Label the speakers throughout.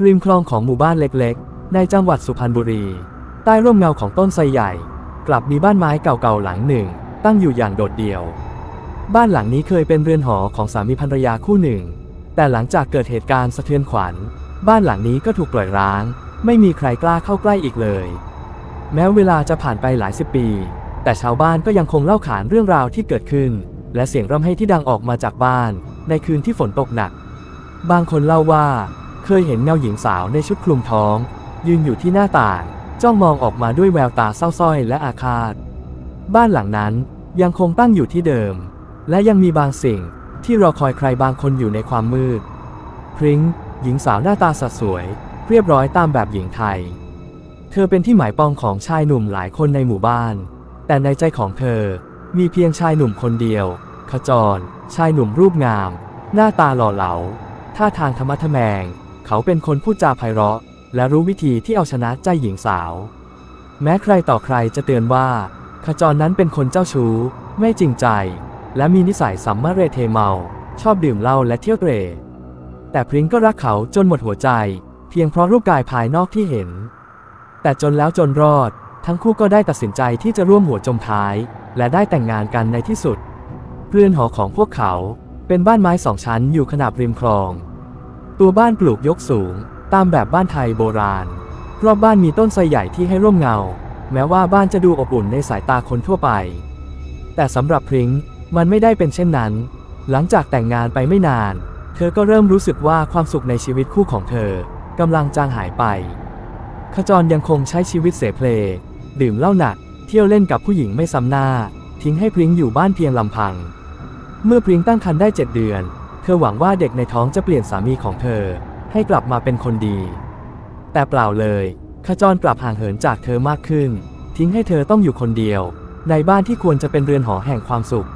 Speaker 1: ริมคลองของหมู่บ้านเล็กๆ ในจังหวัดสุพรรณบุรี ใต้ร่มเงาของต้นไทรใหญ่ กลับมีบ้านไม้เก่าๆหลังหนึ่ง ตั้งอยู่อย่างโดดเดี่ยว บ้านหลังนี้เคยเป็นเรือนหอของสามีภรรยาคู่หนึ่ง แต่หลังจากเกิดเหตุการณ์สะเทือนขวัญ บ้านหลังนี้ก็ถูกปล่อยร้าง ไม่มีใครกล้าเข้าใกล้อีกเลย แม้เวลาจะผ่านไปหลายสิบปี แต่ชาวบ้านก็ยังคงเล่าขานเรื่องราวที่เกิดขึ้น และเสียงร่ำไห้ที่ดังออกมาจากบ้าน ในคืนที่ฝนตกหนัก บางคนเล่าว่า เคยเห็นเงาหญิงสาวในชุดคลุมท้อง ยืนอยู่ที่หน้าต่าง จ้องมองออกมาด้วยแววตาเศร้าส้อยและอาฆาต บ้านหลังนั้นยังคงตั้งอยู่ที่เดิม และยังมีบางสิ่งที่รอคอยใครบางคนอยู่ในความมืด พริ้งหญิงสาวหน้าตาสดสวย เรียบร้อยตามแบบหญิงไทย เธอเป็นที่หมายปองของชายหนุ่มหลายคนในหมู่บ้าน แต่ในใจของเธอมีเพียงชายหนุ่มคนเดียว ขจร ชายหนุ่มรูปงาม หน้าตาหล่อเหลา ท่าทางธรรมะทแมง เขาเป็นคนพูดจาไพเราะ และรู้วิธีที่เอาชนะใจหญิงสาว แม้ใครต่อใครจะเตือนว่า ขจรนั้นเป็นคนเจ้าชู้ ไม่จริงใจ และมีนิสัยสัมมาเรเทเมา ชอบดื่มเหล้าและเที่ยวเตร่แต่พริ้งก็รักเขาจนหมดหัวใจ เพียงเพราะรูปกายภายนอกที่เห็น แต่จนแล้วจนรอด ทั้งคู่ก็ได้ตัดสินใจที่จะร่วมหัวจมท้าย และได้แต่งงานกันในที่สุดเรือนหอของพวกเขาเป็นบ้านไม้สองชั้นอยู่ขนาบริมคลอง ตัวบ้านปลูกยกสูง ตามแบบบ้านไทยโบราณ รอบบ้านมีต้นไทรใหญ่ที่ให้ร่มเงา แม้ว่าบ้านจะดูอบอุ่นในสายตาคนทั่วไป แต่สำหรับพริ้งมันไม่ได้เป็นเช่นนั้น หลังจากแต่งงานไปไม่นาน เธอก็เริ่มรู้สึกว่าความสุขในชีวิตคู่ของเธอกำลังจางหายไป ขจรยังคงใช้ชีวิตเสเพลดื่มเหล้าหนัก เที่ยวเล่นกับผู้หญิงไม่ซ้ำหน้า ทิ้งให้พริ้งอยู่บ้านเพียงลำพัง เมื่อพริ้งตั้งครรภ์ได้เจ็ดเดือน เธอหวังว่าเด็กในท้องจะเปลี่ยนสามีของเธอ ให้กลับมาเป็นคนดี แต่เปล่าเลยขจรกลับห่างเหินจากเธอมากขึ้น ทิ้งให้เธอต้องอยู่คนเดียว ในบ้านที่ควรจะเป็นเรือนหอแห่งความสุข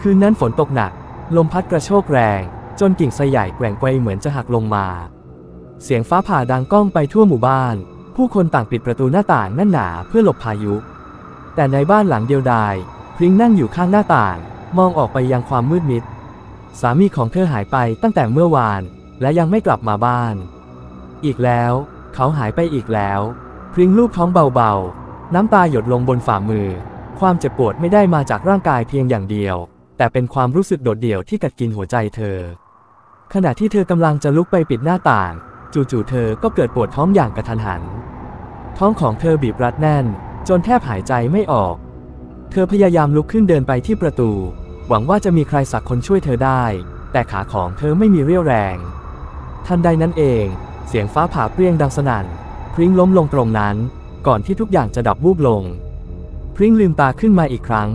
Speaker 1: คืนนั้นฝนตกหนัก ลมพัดกระโชกแรง จนกิ่งไทรใหญ่แกว่งไกวเหมือนจะหักลงมา เสียงฟ้าผ่าดังก้องไปทั่วหมู่บ้าน ผู้คนต่างปิดประตูหน้าต่างแน่นหนาเพื่อหลบพายุ แต่ในบ้านหลังเดียวดายพริ้งนั่งอยู่ข้างหน้าต่าง มองออกไปยังความมืดมิด สามีของเธอหายไปตั้งแต่เมื่อวานและยังไม่กลับมาบ้าน อีกแล้ว เขาหายไปอีกแล้ว พริ้งลูกท้องเบาๆ น้ำตาหยดลงบนฝ่ามือ ความเจ็บปวดไม่ได้มาจากร่างกายเพียงอย่างเดียว แต่เป็นความรู้สึกโดดเดี่ยวที่กัดกินหัวใจเธอ ขณะที่เธอกำลังจะลุกไปปิดหน้าต่าง จู่ๆเธอก็เกิดปวดท้องอย่างกระทันหัน ท้องของเธอบีบรัดแน่น จนแทบหายใจไม่ออก เธอพยายามลุกขึ้นเดินไปที่ประตู หวังว่าจะมีใครสักคนช่วยเธอได้ แต่ขาของเธอไม่มีเรี่ยวแรง ทันใดนั้นเอง เสียงฟ้าผ่าเปรี้ยงดังสนั่น พริ้งล้มลงตรงนั้น ก่อนที่ทุกอย่างจะดับวูบลง พริ้งลืมตาขึ้นมาอีกครั้ง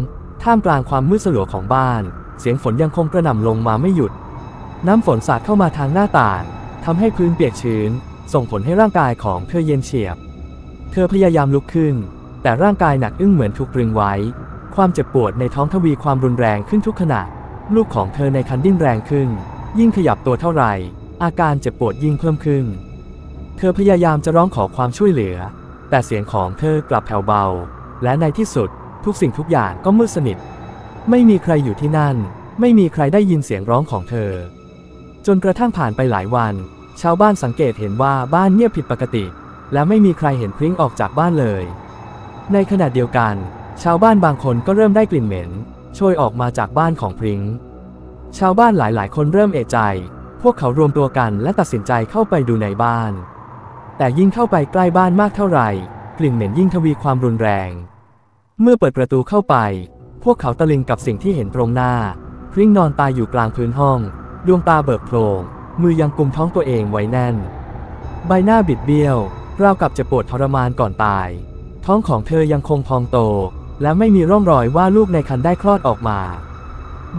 Speaker 1: ท่ามกลางความมืดสลัวของบ้าน เสียงฝนยังคงกระหน่ำลงมาไม่หยุด น้ำฝนสาดเข้ามาทางหน้าต่างทำให้พื้นเปียกชื้น ส่งผลให้ร่างกายของเธอเย็นเฉียบ เธอพยายามลุกขึ้น แต่ร่างกายหนักอึ้งเหมือนถูกตรึงไว้ ความเจ็บปวดในท้องทวีความรุนแรงขึ้นทุกขณะ ลูกของเธอในคันดิ้นแรงขึ้น ยิ่งขยับตัวเท่าไหร่ อาการเจ็บปวดยิ่งเพิ่มขึ้น เธอพยายามจะร้องขอความช่วยเหลือ แต่เสียงของเธอกลับแผ่วเบา และในที่สุดทุกสิ่งทุกอย่างก็มืดสนิท ไม่มีใครอยู่ที่นั่น ไม่มีใครได้ยินเสียงร้องของเธอ จนกระทั่งผ่านไปหลายวัน ชาวบ้านสังเกตเห็นว่าบ้านเงียบผิดปกติ และไม่มีใครเห็นพริ้งออกจากบ้านเลย ในขณะเดียวกัน ชาวบ้านบางคนก็เริ่มได้กลิ่นเหม็นโชยออกมาจากบ้านของพริ้งชาวบ้านหลายๆ คนเริ่มเอะใจ พวกเขารวมตัวกันและตัดสินใจเข้าไปดูในบ้าน แต่ยิ่งเข้าไปใกล้บ้านมากเท่าไหร่ กลิ่นเหม็นยิ่งทวีความรุนแรง เมื่อเปิดประตูเข้าไป พวกเขาตะลึงกับสิ่งที่เห็นตรงหน้า พริ้งนอนตายอยู่กลางพื้นห้อง ดวงตาเบิกโพลงมือยังกุมท้องตัวเองไว้แน่น ใบหน้าบิดเบี้ยวราวกับจะปวดทรมานก่อนตาย ท้องของเธอยังคงพองโต และไม่มีร่องรอยว่าลูกในครรภ์ได้คลอดออกมา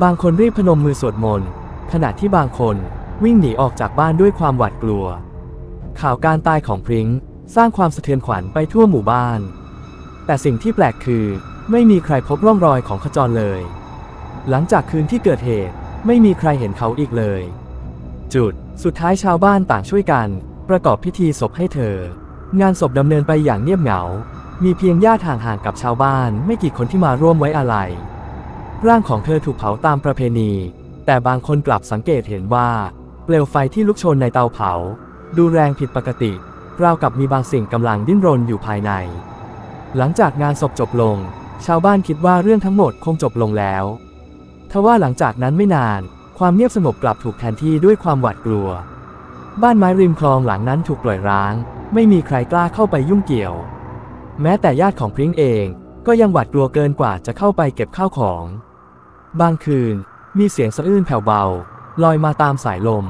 Speaker 1: บางคนรีบพนมมือสวดมนต์ขณะที่บางคนวิ่งหนีออกจากบ้านด้วยความหวาดกลัว ข่าวการตายของพริ้งสร้างความสะเทือนขวัญไปทั่วหมู่บ้าน แต่สิ่งที่แปลกคือไม่มีใครพบร่องรอยของขจรเลย หลังจากคืนที่เกิดเหตุไม่มีใครเห็นเขาอีกเลย จุด สุดท้ายชาวบ้านต่างช่วยกัน ประกอบพิธีศพให้เธอ งานศพดำเนินไปอย่างเงียบเหงา มีเพียงญาติห่างๆกับชาวบ้านไม่กี่คนที่มาร่วมไว้อาลัย ร่างของเธอถูกเผาตามประเพณี แต่บางคนกลับสังเกตเห็นว่าเปลวไฟที่ลุกโชนในเตาเผา ดูแรงผิดปกติ ราวกับมีบางสิ่งกำลังดิ้นรนอยู่ภายใน หลังจากงานศพจบลง ชาวบ้านคิดว่าเรื่องทั้งหมดคงจบลงแล้วทว่าหลังจากนั้นไม่นาน ความเงียบสงบกลับถูกแทนที่ด้วยความหวาดกลัว บ้านไม้ริมคลองหลังนั้นถูกปล่อยร้าง ไม่มีใครกล้าเข้าไปยุ่งเกี่ยว แม้แต่ญาติของพริ้งเองก็ยังหวาดกลัวเกินกว่าจะเข้าไปเก็บข้าวของ บางคืนมีเสียงสะอื้นแผ่วเบา ลอยมาตามสายลม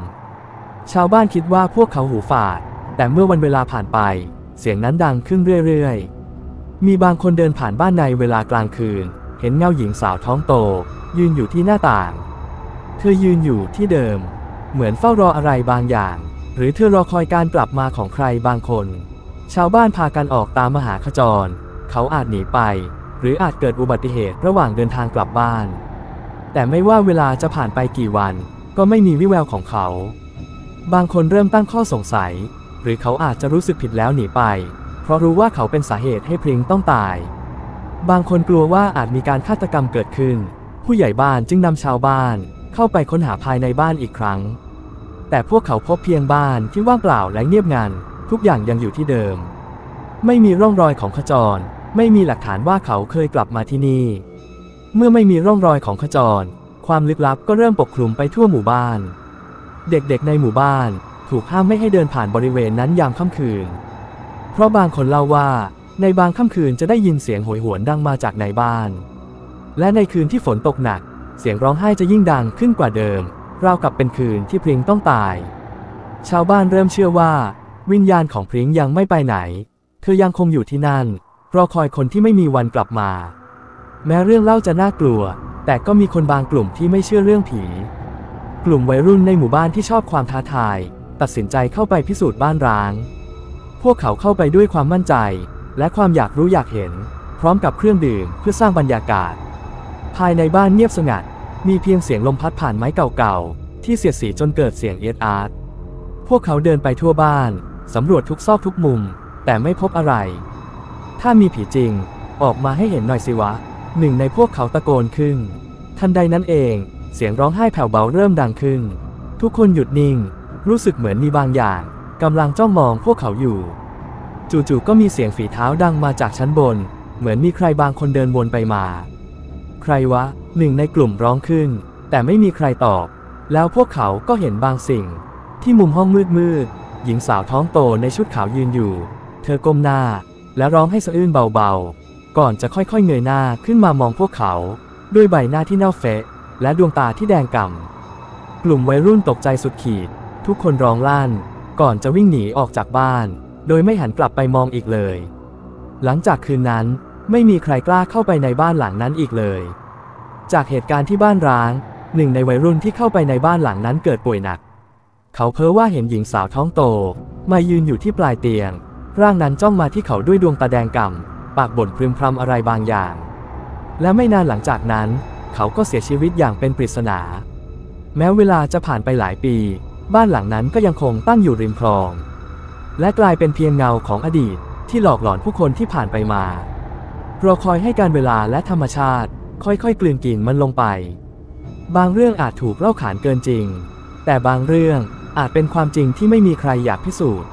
Speaker 1: ชาวบ้านคิดว่าพวกเขาหูฝาด แต่เมื่อวันเวลาผ่านไป เสียงนั้นดังขึ้นเรื่อยๆ มีบางคนเดินผ่านบ้านในเวลากลางคืน เห็นเงาหญิงสาวท้องโต ยืนอยู่ที่หน้าต่าง เธอยืนอยู่ที่เดิม เหมือนเฝ้ารออะไรบางอย่าง หรือเธอรอคอยการกลับมาของใครบางคน ชาวบ้านพากันออกตามมหาขจร เขาอาจหนีไป หรืออาจเกิดอุบัติเหตุระหว่างเดินทางกลับบ้าน แต่ไม่ว่าเวลาจะผ่านไปกี่วัน ก็ไม่มีวิแววของเขา บางคนเริ่มตั้งข้อสงสัย หรือเขาอาจจะรู้สึกผิดแล้วหนีไป เพราะรู้ว่าเขาเป็นสาเหตุให้พริงต้องตาย บางคนกลัวว่าอาจมีการฆาตกรรมเกิดขึ้น ผู้ใหญ่บ้านจึงนำชาวบ้านเข้าไปค้นหาภายในบ้านอีกครั้ง แต่พวกเขาพบเพียงบ้านที่ว่างเปล่าและเงียบงัน ทุกอย่างยังอยู่ที่เดิม ไม่มีร่องรอยของขจร ไม่มีหลักฐานว่าเขาเคยกลับมาที่นี่ เมื่อไม่มีร่องรอยของขจร ความลึกลับก็เริ่มปกคลุมไปทั่วหมู่บ้าน เด็กๆในหมู่บ้าน ถูกห้ามไม่ให้เดินผ่านบริเวณนั้นยามค่ำคืน เพราะบางคนเล่าว่าในบางค่ำคืนจะได้ยินเสียงโหยหวนดังมาจากในบ้าน และในคืนที่ฝนตกหนัก เสียงร้องไห้จะยิ่งดังขึ้นกว่าเดิม ราวกับเป็นคืนที่พริงต้องตาย ชาวบ้านเริ่มเชื่อว่า วิญญาณของพริงยังไม่ไปไหน เธอยังคงอยู่ที่นั่น รอคอยคนที่ไม่มีวันกลับมา แม้เรื่องเล่าจะน่ากลัว แต่ก็มีคนบางกลุ่มที่ไม่เชื่อเรื่องผี กลุ่มวัยรุ่นในหมู่บ้านที่ชอบความท้าทาย ตัดสินใจเข้าไปพิสูจน์บ้านร้าง พวกเขาเข้าไปด้วยความมั่นใจ และความอยากรู้อยากเห็น พร้อมกับเครื่องดื่มเพื่อสร้างบรรยากาศ ภายในบ้านเงียบสงัด มีเพียงเสียงลมพัดผ่านไม้เก่าๆที่เสียดสีจนเกิดเสียงเอียดอาร์ตพวกเขาเดินไปทั่วบ้าน สำรวจทุกซอกทุกมุม แต่ไม่พบอะไร ถ้ามีผีจริง ออกมาให้เห็นหน่อยสิวะ หนึ่งในพวกเขาตะโกนขึ้น ทันใดนั้นเอง เสียงร้องไห้แผ่วเบาเริ่มดังขึ้น ทุกคนหยุดนิ่ง รู้สึกเหมือนมีบางอย่างกำลังจ้องมองพวกเขาอยู่ จู่ๆก็มีเสียงฝีเท้าดังมาจากชั้นบน เหมือนมีใครบางคนเดินวนไปมา ใครวะ หนึ่งในกลุ่มร้องขึ้น แต่ไม่มีใครตอบ แล้วพวกเขาก็เห็นบางสิ่ง ที่มุมห้องมืดๆ หญิงสาวท้องโตในชุดขาวยืนอยู่ เธอก้มหน้า และร้องให้สะอื้นเบาๆ ก่อนจะค่อยๆเงยหน้าขึ้นมามองพวกเขา ด้วยใบหน้าที่เน่าเฟะ และดวงตาที่แดงก่ำ กลุ่มวัยรุ่นตกใจสุดขีด ทุกคนร้องลั่น ก่อนจะวิ่งหนีออกจากบ้าน โดยไม่หันกลับไปมองอีกเลย หลังจากคืนนั้นไม่มีใครกล้าเข้าไปในบ้านหลังนั้นอีกเลย จากเหตุการณ์ที่บ้านร้าง หนึ่งในวัยรุ่นที่เข้าไปในบ้านหลังนั้นเกิดป่วยหนัก เขาเพ้อว่าเห็นหญิงสาวท้องโต มายืนอยู่ที่ปลายเตียง ร่างนั้นจ้องมาที่เขาด้วยดวงตาแดงก่ำปากบ่นพึมพรำอะไรบางอย่าง และไม่นานหลังจากนั้น เขาก็เสียชีวิตอย่างเป็นปริศนา แม้เวลาจะผ่านไปหลายปี บ้านหลังนั้นก็ยังคงตั้งอยู่ริมคลอง และกลายเป็นเพียงเงาของอดีตที่หลอกหลอนผู้คนที่ผ่านไปมารอคอยให้การเวลาและธรรมชาติ ค่อยๆ กลืนกินมันลงไป บางเรื่องอาจถูกเล่าขานเกินจริง แต่บางเรื่อง อาจเป็นความจริงที่ไม่มีใครอยากพิสูจน์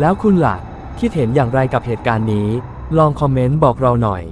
Speaker 1: แล้วคุณหลักคิดเห็นอย่างไรกับเหตุการณ์นี้ ลองคอมเมนต์บอกเราหน่อย